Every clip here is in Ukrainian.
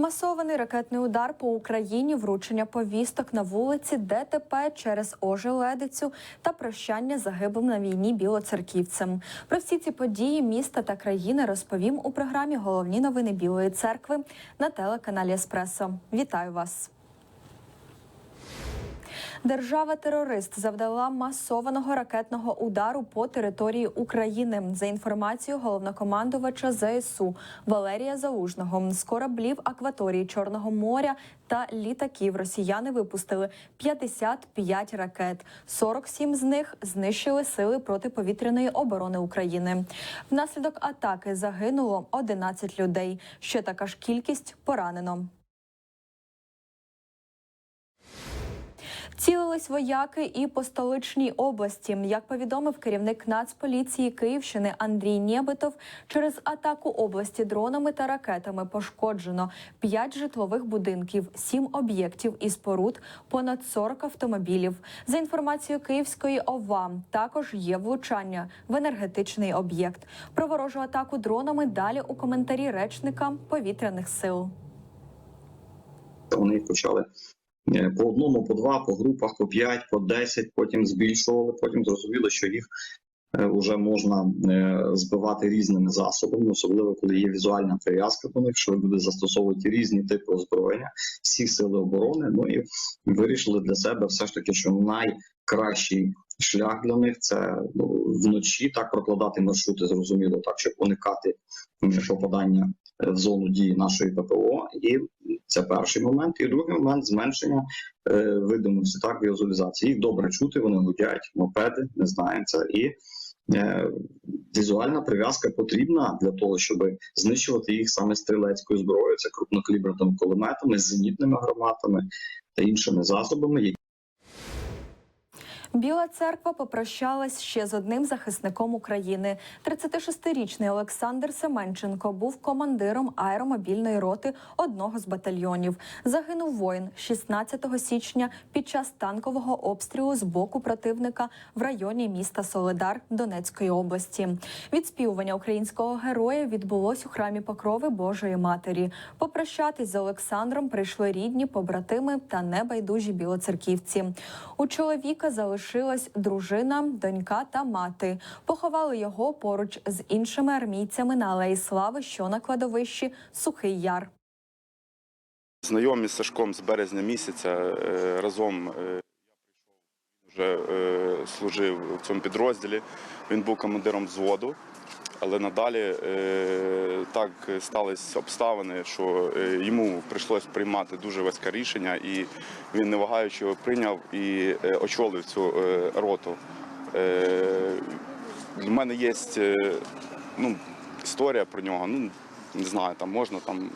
Масований ракетний удар по Україні, вручення повісток на вулиці, ДТП через ожеледицю та прощання загиблим на війні білоцерківцем. Про всі ці події міста та країни розповім у програмі Головні новини Білої церкви на телеканалі Еспресо. Вітаю вас. Держава-терорист завдала масованого ракетного удару по території України. За інформацією головнокомандувача ЗСУ Валерія Залужного з кораблів акваторії Чорного моря та літаків росіяни випустили 55 ракет. 47 з них знищили сили протиповітряної оборони України. Внаслідок атаки загинуло 11 людей. Ще така ж кількість поранено. Цілились вояки і по столичній області. Як повідомив керівник Нацполіції Київщини Андрій Нєбитов, через атаку області дронами та ракетами пошкоджено 5 житлових будинків, 7 об'єктів і споруд, понад 40 автомобілів. За інформацією Київської ОВА, також є влучання в енергетичний об'єкт. Про ворожу атаку дронами далі у коментарі речника повітряних сил. Вони почали по одному, по два, по групах, по п'ять, по десять, потім збільшували. Потім зрозуміли, що їх вже можна е, збивати різними засобами, особливо коли є візуальна прив'язка до них, що люди застосовують різні типи озброєння, всі сили оборони. Ну і вирішили для себе все ж таки, що найкращий шлях для них це ну, вночі так прокладати маршрути, зрозуміло, так щоб уникати попадання е, в зону дії нашої ППО, і це перший момент. І другий момент зменшення е, видимості так візуалізації. Їх добре чути, вони гудять, мопеди, не знаємо це. І е, візуальна прив'язка потрібна для того, щоб знищувати їх саме стрілецькою зброєю, це крупнокаліберними кулеметами, зенітними гарматами та іншими засобами, Біла церква попрощалась ще з одним захисником України. 36-річний Олександр Семенченко був командиром аеромобільної роти одного з батальйонів. Загинув воїн 16 січня під час танкового обстрілу з боку противника в районі міста Соледар Донецької області. Відспівування українського героя відбулось у храмі Покрови Божої Матері. Попрощатись з Олександром прийшли рідні, побратими та небайдужі білоцерківці. У чоловіка залишилась дружина, донька та мати. Поховали його поруч з іншими армійцями на алеї слави, що на кладовищі Сухий Яр. Знайомі з Сашком з березня місяця Разом разом прийшов вже е, служив в цьому підрозділі. Він був командиром взводу, але надалі е, так сталися обставини, що е, йому прийшлось приймати дуже важке рішення, і він не вагаючи прийняв і е, очолив цю роту. Для мене є ну, історія про нього. Ну, не знаю, там можна там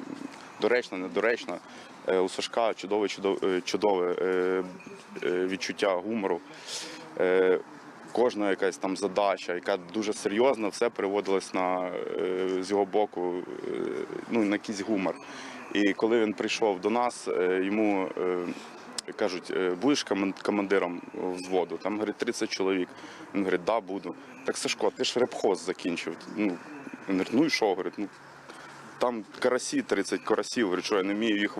доречно, недоречно. У Сашка чудове, чудове, чудове відчуття гумору. Кожна якась там задача, яка дуже серйозна, все переводилось на е, з його боку е, ну, на якийсь гумор. І коли він прийшов до нас, е, йому кажуть, «Е, будеш командиром взводу? Там говорить 30 чоловік. Він говорить, да, буду. Так Сашко, ти ж репхоз закінчив. Ну, він говорить, ну і що? Говорить, ну там карасі, 30 карасів, говорить, що я не вмію їх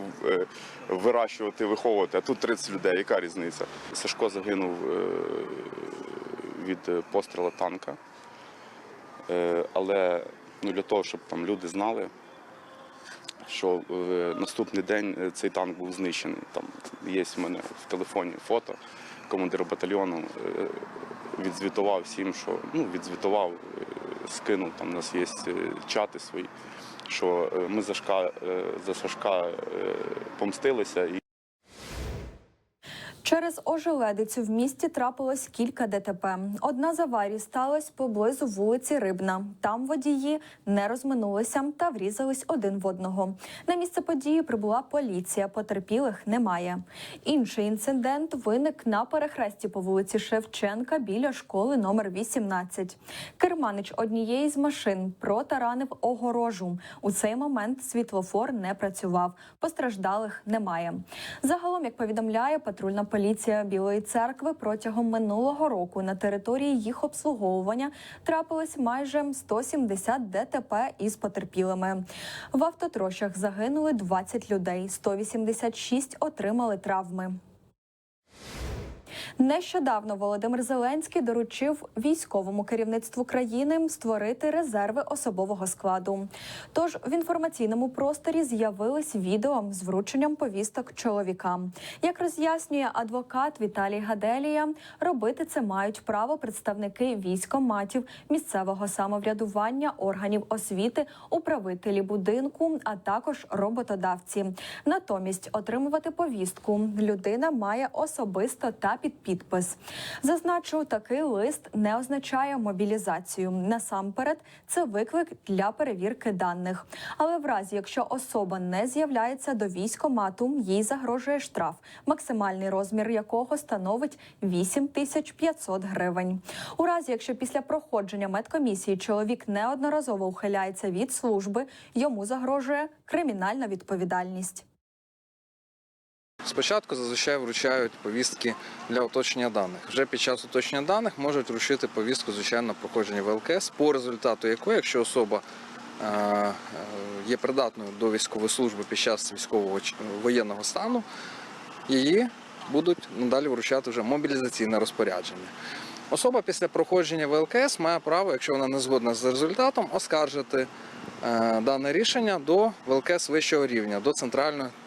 вирощувати, виховувати, а тут 30 людей, яка різниця? Сашко загинув від е, пострілу танка. Е, Але ну, для того, щоб там люди знали, що е, наступний день цей танк був знищений. Там є в мене в телефоні фото. Командир батальйону відзвітував всім, що ну, відзвітував, скинув, там у нас є чати свої, що ми за Шка, е, за Сашка помстилися Через ожеледицю в місті трапилось кілька ДТП. Одна з аварій сталася поблизу вулиці Рибна. Там водії не розминулися та врізались один в одного. На місце події прибула поліція. Потерпілих немає. Інший інцидент виник на перехресті по вулиці Шевченка біля школи номер 18. Керманич однієї з машин протаранив огорожу. У цей момент світлофор не працював. Постраждалих немає. Загалом, як повідомляє патрульна поліція інформація Білої церкви протягом минулого року на території їх обслуговування трапилось майже 170 ДТП із потерпілими. В автотрощах загинули 20 людей, 186 отримали травми. Нещодавно Володимир Зеленський доручив військовому керівництву країни створити резерви особового складу. Тож в інформаційному просторі з'явились відео з врученням повісток чоловікам. Як роз'яснює адвокат Віталій Гаделія, робити це мають право представники військоматів, місцевого самоврядування, органів освіти, управителі будинку, а також роботодавці. Натомість отримувати повістку людина має особисто та під підпис. Зазначу, такий лист не означає мобілізацію. Насамперед, це виклик для перевірки даних. Але в разі, якщо особа не з'являється до військомату, їй загрожує штраф, максимальний розмір якого становить 8500 гривень. У разі, якщо після проходження медкомісії чоловік неодноразово ухиляється від служби, йому загрожує кримінальна відповідальність. Спочатку зазвичай вручають повістки для уточнення даних. Вже під час уточнення даних можуть вручити повістку, звичайно, проходження ВЛКС, по результату якої, якщо особа е, е, є придатною до військової служби під час військового воєнного стану, її будуть надалі вручати вже мобілізаційне розпорядження. Особа після проходження ВЛКС має право, якщо вона не згодна з результатом, оскаржити е, дане рішення до ВЛКС вищого рівня, до центральної е,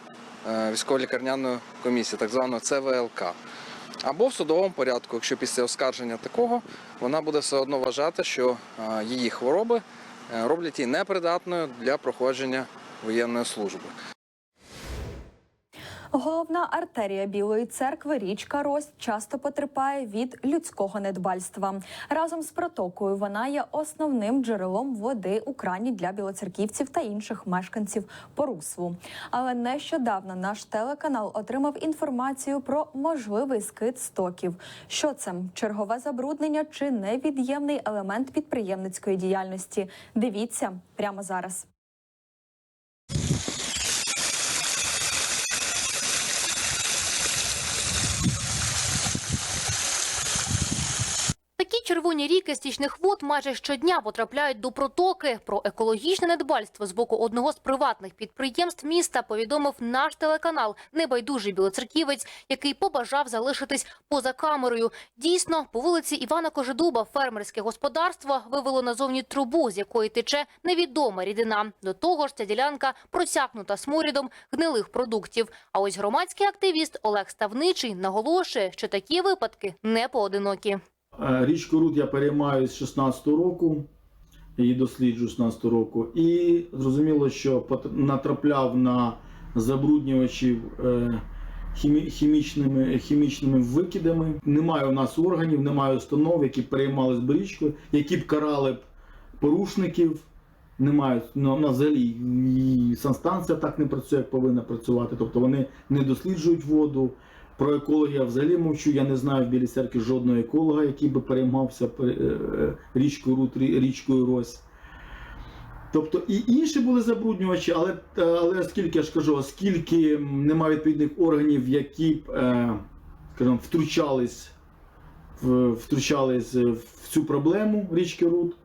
військово-лікарняної комісії, так званого ЦВЛК. Або в судовому порядку, якщо після оскарження такого вона буде все одно вважати, що е, її хвороби е, роблять її непридатною для проходження воєнної служби. Головна артерія Білої церкви річка Рось часто потерпає від людського недбальства. Разом з протокою вона є основним джерелом води у крані для білоцерківців та інших мешканців Поруслу. Але нещодавно наш телеканал отримав інформацію про можливий скид стоків. Що це чергове забруднення чи невід'ємний елемент підприємницької діяльності? Дивіться прямо зараз. Такі червоні ріки стічних вод майже щодня потрапляють до протоки. Про екологічне недбальство з боку одного з приватних підприємств міста повідомив наш телеканал Небайдужий білоцерківець, який побажав залишитись поза камерою. Дійсно, по вулиці Івана Кожедуба фермерське господарство вивело назовні трубу, з якої тече невідома рідина. До того ж, ця ділянка просякнута сморідом гнилих продуктів. А ось громадський активіст Олег Ставничий наголошує, що такі випадки не поодинокі. Е, Річку Рут я переймаю з 16-го року, її досліджую з 16 року. І зрозуміло, що натрапляв на забруднювачів е, хімічними, хімічними викидами. Немає у нас органів, немає установ, які переймались б річкою, які б карали б порушників. Немає ну, взагалі санстанція так не працює, як повинна працювати. Тобто вони не досліджують воду. Про екологію я взагалі мовчу. Я не знаю в Білій церкві жодного еколога, який би переймався е, річкою Рут, річкою Рось. Тобто і інші були забруднювачі, але, е, але оскільки я ж кажу, оскільки немає відповідних органів, які б, е, скажімо, втручались, втручались в цю проблему річки Рут,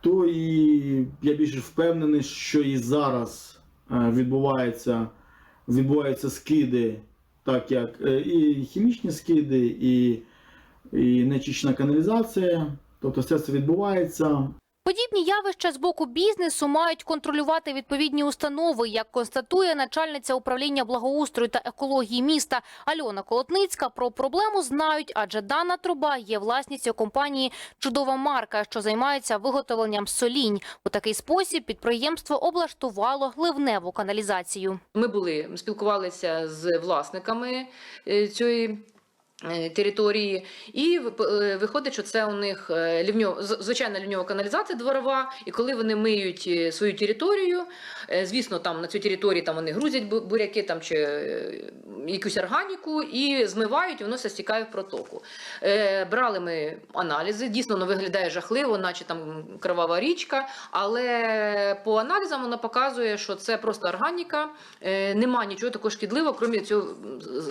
то і я більше впевнений, що і зараз відбувається, відбуваються скиди, так як е, і хімічні скиди, і, і нечищена каналізація. Тобто все це відбувається. Подібні явища з боку бізнесу мають контролювати відповідні установи, як констатує начальниця управління благоустрою та екології міста Альона Колотницька. Про проблему знають, адже дана труба є власністю компанії Чудова марка, що займається виготовленням солінь. У такий спосіб підприємство облаштувало ливневу каналізацію. Ми були спілкувалися з власниками е, цієї. Е, Території, і е, виходить, що це у них е, лівньо, звичайна лівньова каналізація дворова. І коли вони миють свою територію, звісно, там на цю території там вони грузять буряки там чи якусь органіку і змивають, і воно все стікає в протоку. Брали ми аналізи. Дійсно, воно виглядає жахливо, наче там кривава річка. Але по аналізам вона показує, що це просто органіка, нема нічого такого шкідливого, крім цього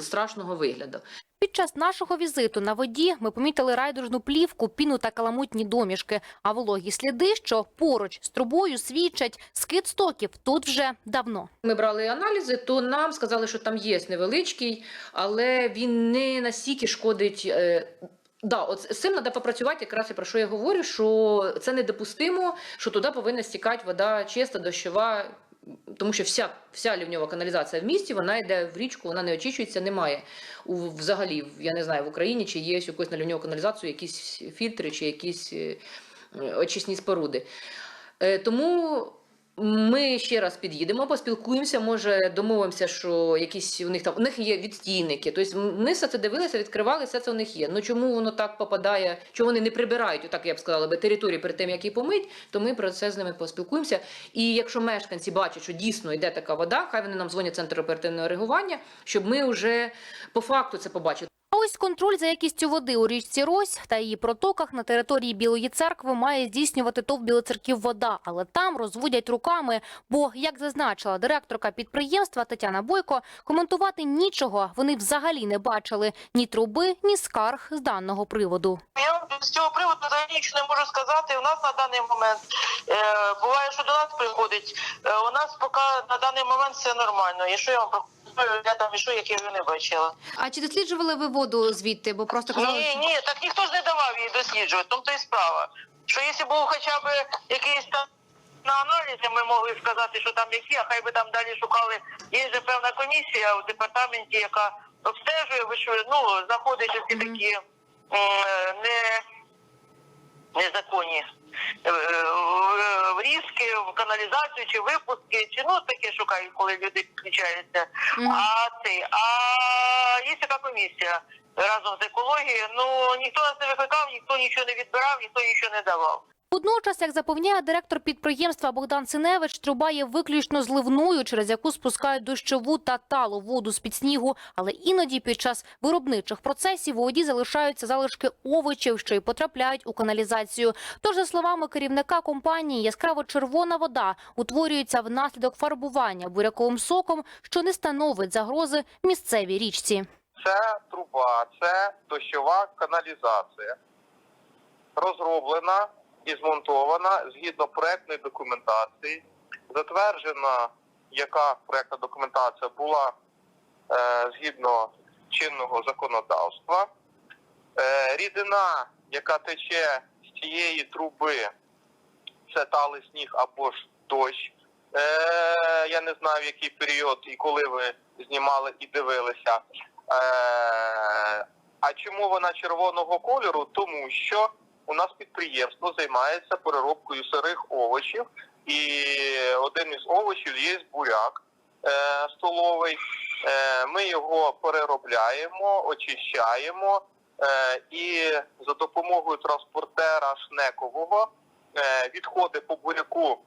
страшного вигляду. Під час нашого візиту на воді ми помітили райдужну плівку, піну та каламутні домішки. А вологі сліди, що поруч з трубою свідчать скид стоків тут вже давно. Ми брали аналізи, то нам сказали, що там є невеличкий, але він не настільки шкодить. е, Да, от з цим треба попрацювати, якраз і про що я говорю, що це недопустимо, що туди повинна стікати вода чиста, дощова, тому що вся, вся лівньова каналізація в місті, вона йде в річку, вона не очищується, немає. У, взагалі, я не знаю, в Україні чи є якось на лівньову каналізацію якісь фільтри чи якісь е, очисні споруди. Е, Тому ми ще раз під'їдемо, поспілкуємося. Може, домовимося, що якісь у них там у них є відстійники. Тобто ми все це дивилися, відкривали, все це у них є. Ну чому воно так попадає? Чому вони не прибирають, так я б сказала, би територію перед тим, як її помить, то ми про це з ними поспілкуємося. І якщо мешканці бачать, що дійсно йде така вода, хай вони нам дзвонять центр оперативного реагування, щоб ми вже по факту це побачили. Ось контроль за якістю води у річці Рось та її протоках на території Білої церкви має здійснювати ТОВ Білоцерків вода, але там розводять руками. Бо, як зазначила директорка підприємства Тетяна Бойко, коментувати нічого вони взагалі не бачили ні труби, ні скарг з даного приводу. Я з цього приводу нічого не можу сказати. У нас на даний момент е, буває, що до нас приходить. Е, у нас поки на даний момент все нормально. І що я вам я там ішов, ви не бачила. А чи досліджували ви воду звідти? Бо просто Ні, ні, так ніхто ж не давав її досліджувати. Тому то і справа. Що якщо був хоча б якийсь там на аналізі, ми могли сказати, що там які, а хай би там далі шукали. Є же певна комісія у департаменті, яка обстежує, ви що, ну, знаходить ці такі м, не незаконні е, в- різки, в каналізацію чи випуски, чи ну таке шукають, коли люди підключаються. А ти, а є така комісія разом з екологією. Ну ніхто нас не викликав, ніхто нічого не відбирав, ніхто нічого не давав. Водночас, як запевняє директор підприємства Богдан Синевич, труба є виключно зливною, через яку спускають дощову та талу воду з під снігу. Але іноді під час виробничих процесів у воді залишаються залишки овочів, що й потрапляють у каналізацію. Тож, за словами керівника компанії, яскраво червона вода утворюється внаслідок фарбування буряковим соком, що не становить загрози місцевій річці. Це труба, це дощова каналізація, розроблена і змонтована згідно проектної документації, затверджена, яка проектна документація була е, згідно чинного законодавства. Е, рідина, яка тече з цієї труби, це талий сніг або ж дощ. Е, я не знаю, в який період і коли ви знімали і дивилися. Е, а чому вона червоного кольору? Тому що у нас підприємство займається переробкою сирих овочів, і один із овочів є буряк е, столовий. Е, ми його переробляємо, очищаємо е, і за допомогою транспортера шнекового е, відходи по буряку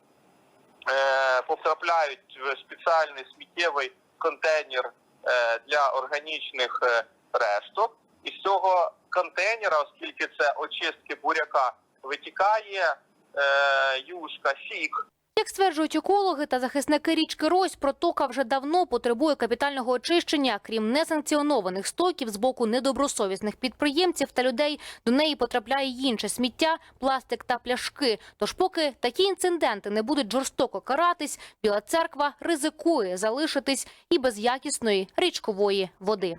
е, потрапляють в спеціальний сміттєвий контейнер е, для органічних е, решток. І з цього контейнера, оскільки це очистки буряка, витікає е, юшка, сік, Як стверджують екологи та захисники річки Рось, протока вже давно потребує капітального очищення. Крім несанкціонованих стоків з боку недобросовісних підприємців та людей, до неї потрапляє й інше сміття, пластик та пляшки. Тож, поки такі інциденти не будуть жорстоко каратись, Біла церква ризикує залишитись і без якісної річкової води.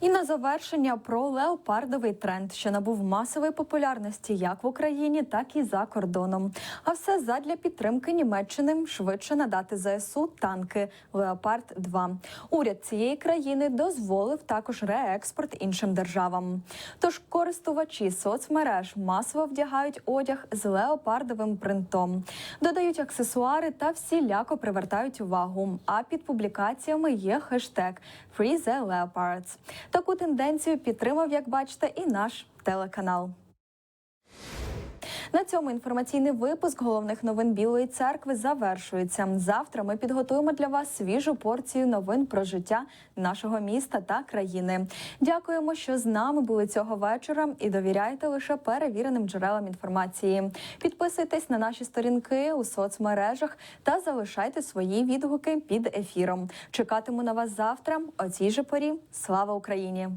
І на завершення про леопардовий тренд, що набув масової популярності як в Україні, так і за кордоном. А все задля підтримки Німеччини швидше надати ЗСУ танки Леопард 2 Уряд цієї країни дозволив також реекспорт іншим державам. Тож користувачі соцмереж масово вдягають одяг з леопардовим принтом, додають аксесуари та всіляко привертають увагу. А під публікаціями є хештег «Free the Leopards». Таку тенденцію підтримав, як бачите, і наш телеканал. На цьому інформаційний випуск головних новин Білої церкви завершується. Завтра ми підготуємо для вас свіжу порцію новин про життя нашого міста та країни. Дякуємо, що з нами були цього вечора і довіряйте лише перевіреним джерелам інформації. Підписуйтесь на наші сторінки у соцмережах та залишайте свої відгуки під ефіром. Чекатиму на вас завтра о цій же порі. Слава Україні!